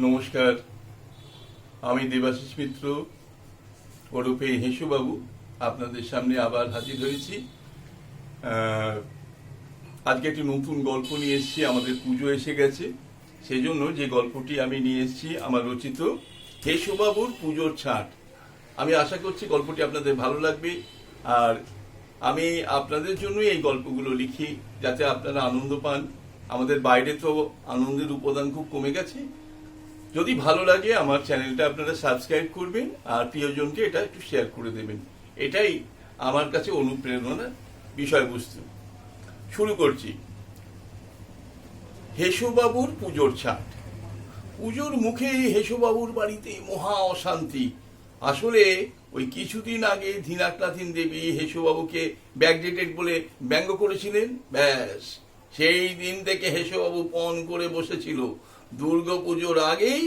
নমস্কার। আমি দেবাশিস মিত্র ওরফে হেসুবাবু আপনাদের সামনে আবার হাজির হয়েছি। আজকে একটি নতুন গল্প নিয়ে এসেছি, আমাদের পুজো এসে গেছে। সেই জন্য যে গল্পটি আমি নিয়ে এসেছি, আমার রচিত হেসুবাবুর পুজোর ছাট। আমি আশা করছি গল্পটি আপনাদের ভালো লাগবে। আর আমি আপনাদের জন্যই এই গল্পগুলো লিখি, যাতে আপনারা আনন্দ পান। আমাদের বাইরে তো আনন্দের উপাদান খুব কমে গেছে। যদি ভালো লাগে, আমার চ্যানেলটা আপনারা সাবস্ক্রাইব করবেন আর প্রিয়জনকে এটা একটু শেয়ার করে দেবেন। এটাই আমার কাছে অনুপ্রেরণার বিষয়বস্তু। শুরু করছি। হেসুবাবুর পুজোর ছাট। পুজোর মুখে হেসুবাবুর বাড়িতে মহা অশান্তি। আসলে ওই কিছুদিন আগে ধীনাকনাথিন দেবী হেসুবাবুকে ব্যাকডেটেড বলে ব্যঙ্গ করেছিলেন। ব্যাস। সেই দিন থেকে হেসুবাবু পণ করে বসেছিল। দুর্গা পুজোর আগেই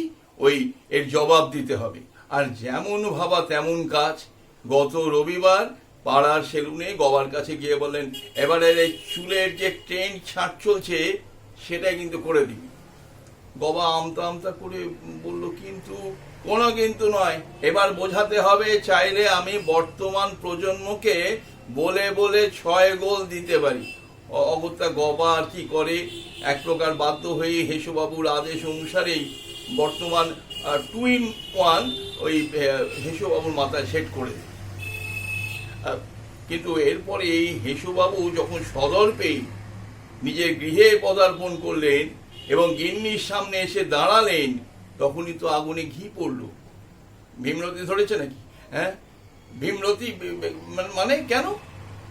ওই এর জবাব দিতে হবে। আর যেমন ভাবা তেমন কাজ। গত রবিবার পাড়ার সেলুনে গবার কাছে গিয়ে বললেন, এবারে এই চুলের যে ট্রেন ছাট চলছে, সেটাই কিন্তু করে দিবি গবা আমতা আমতা করে বলল, কিন্তু কোনো কিন্তু নয়। এবার বোঝাতে হবে চাইলে আমি বর্তমান প্রজন্মকে বলে বলে ছয় গোল দিতে পারি। অগত্যা গবা আর কি করে? এক প্রকার বাধ্য হয়ে হেসুবাবুর আদেশ অনুসারেই বর্তমান টু ইন ওয়ান ওই হেসুবাবুর মাথায় সেট করে। কিন্তু এরপরে এই হেসুবাবু যখন সদর পেয়ে নিজের গৃহে পদার্পণ করলেন এবং গিন্নির সামনে এসে দাঁড়ালেন, তখনই তো আগুনে ঘি পড়ল। ভীমরতি ধরেছে নাকি? হ্যাঁ? ভীমরতি মানে কেন?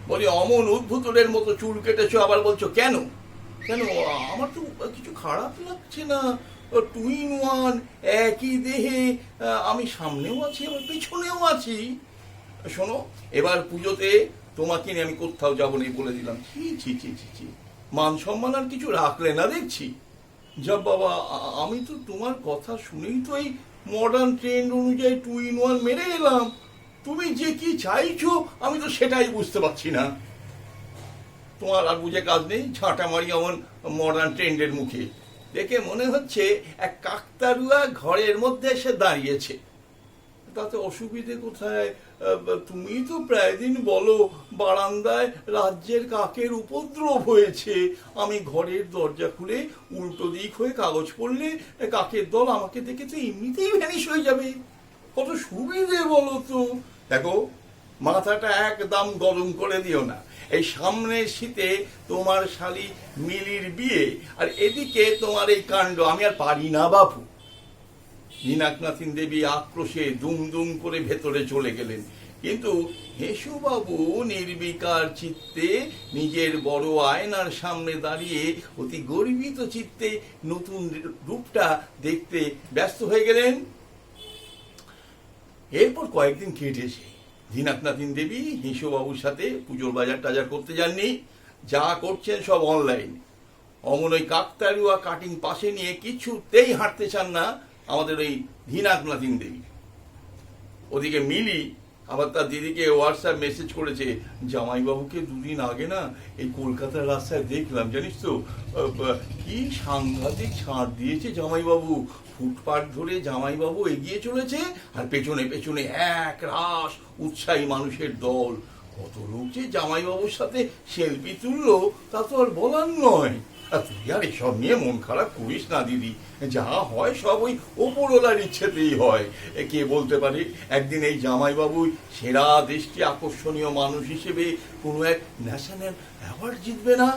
বলি, অমন উদ্ভুতরের মতো চুল কেটেছো। আবার বলছো, কেন? কেন? আমার তো কিছু খারাপ লাগছে না। টু ইন ওয়ান একই দেহে, আমি সামনেও আছি আবার পেছনেও আছি। শোনো, এবার পুজোতে তোমাকে নিয়ে আমি কোথাও যাব না বলে দিলাম। ছি ছি ছি ছি ছি। মান সম্মান আর কিছু রাখলে না দেখছি? যা বাবা আমি তো তোমার কথা শুনেই তো এই মডার্ন ট্রেন্ড অনুযায়ী টু ইন ওয়ান মেরে এলাম। তুমি যে কি চাইছো, আমি তো সেটাই বুঝতে পারছি না। তোমার আর বুঝে কাজ নেই, ঝাঁটা মারি এমন মডার্ন ট্রেন্ডের মুখে। দেখে মনে হচ্ছে এক কাকতারুয়া ঘরের মধ্যে এসে দাঁড়িয়েছে। তাতে অসুবিধে কোথায়? তুমি তো প্রায় দিন বলো, বারান্দায় রাজ্যের কাকের উপদ্রব হয়েছে। আমি ঘরের দরজা খুলে উল্টো দিক হয়ে কাগজ পড়লে কাকের দল আমাকে দেখে তো এমনিতেই ভ্যানিশ হয়ে যাবে। কত সুবিধে বলো তো। দেখো, মাথাটা একদম গরম করে দিও না। এই সামনের শীতে তোমার শালি মিলির বিয়ে, আর এদিকে তোমার এই কাণ্ড, আমি আর পারি না বাপু। মীনাকনাথিন দেবী আক্রোশে দুম দুম করে ভেতরে চলে গেলেন। কিন্তু হেসুবাবু নির্বিকার চিত্তে নিজের বড় আয়নার সামনে দাঁড়িয়ে অতি গর্বিত চিত্তে নতুন রূপটা দেখতে ব্যস্ত হয়ে গেলেন। এরপর কয়েকদিন কেটেছে দীনাথনাথিন দেবী হিসুবাবুর সাথে পুজোর বাজার টাজার করতে যাননি। যা করছেন সব অনলাইন। অমন ওই কাকতারুয়া কাটিং পাশে নিয়ে কিছুতেই হাঁটতে চান না আমাদের ওই ধীনাথনাথিন দেবী। ওদিকে মিলি আবার তার দিদিকে হোয়াটসঅ্যাপ মেসেজ করেছে, জামাইবাবুকে দুদিন আগে না এই কলকাতার রাস্তায় দেখলাম, জানিস তো কি সাংঘাতিক ছাড় দিয়েছে জামাইবাবু। ফুটপাথ ধরে জামাইবাবু এগিয়ে চলেছে আর পেছনে পেছনে এক রাস উৎসাহী মানুষের দল। কত লোক যে জামাইবাবুর সাথে সেলফি তুললো, তা তো আর বলার নয়। আর তুই আর এসব নিয়ে মন খারাপ করিস না, দিদি। যা হয় সব ওই ওপরওয়ালার ইচ্ছেতেই হয়। কে বলতে পারে? একদিন এই জামাইবাবুই সেরা দেশটি আকর্ষণীয় মানুষ হিসেবে কোনো এক ন্যাশনাল অ্যাওয়ার্ড জিতবে না?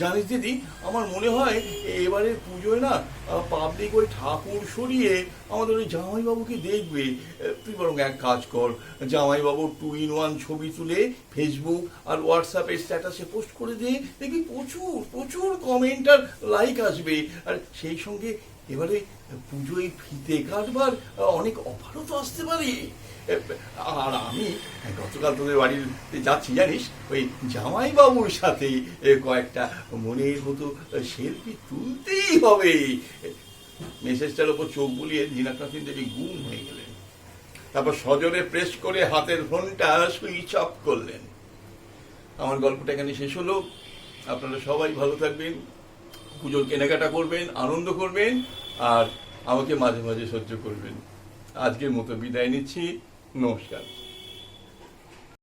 জানিস দিদি, আমার মনে হয় এবারে পুজোয় না পাবলিক ওই ঠাকুর সরিয়ে আমাদের ওই জামাইবাবুকে দেখবে। তুই বরং এক কাজ কর, জামাইবাবুর টু ইন ওয়ান ছবি তুলে ফেসবুক আর হোয়াটসঅ্যাপে স্ট্যাটাসে পোস্ট করে দে। দেখবি প্রচুর প্রচুর কমেন্ট আর লাইক আসবে। আর সেই সঙ্গে এবারে পুজোয় ফিতে কাটবার, অনেক অফারও তো আসতে পারে। আর আমি গতকাল তোদের বাড়িতে যাচ্ছি, জানিস? ওই জামাইবাবুর সাথে কয়েকটা মনের মতো সেলফি তুলতেই হবে। মেসেজটার ওপর চোখ বুলিয়ে দীনাকান্তিন দেবী গুম হয়ে গেলেন। তারপর সজরে প্রেস করে হাতের ফোনটা সুইচ অফ করলেন। আমার গল্পটা এখানে শেষ হলো। আপনারা সবাই ভালো থাকবেন। পুজোর কেনাকাটা করবেন, আনন্দ করবেন, আর আমাকে মাঝে মাঝে সহ্য করবেন। আজকের মতো বিদায় নিচ্ছি। নমস্কার।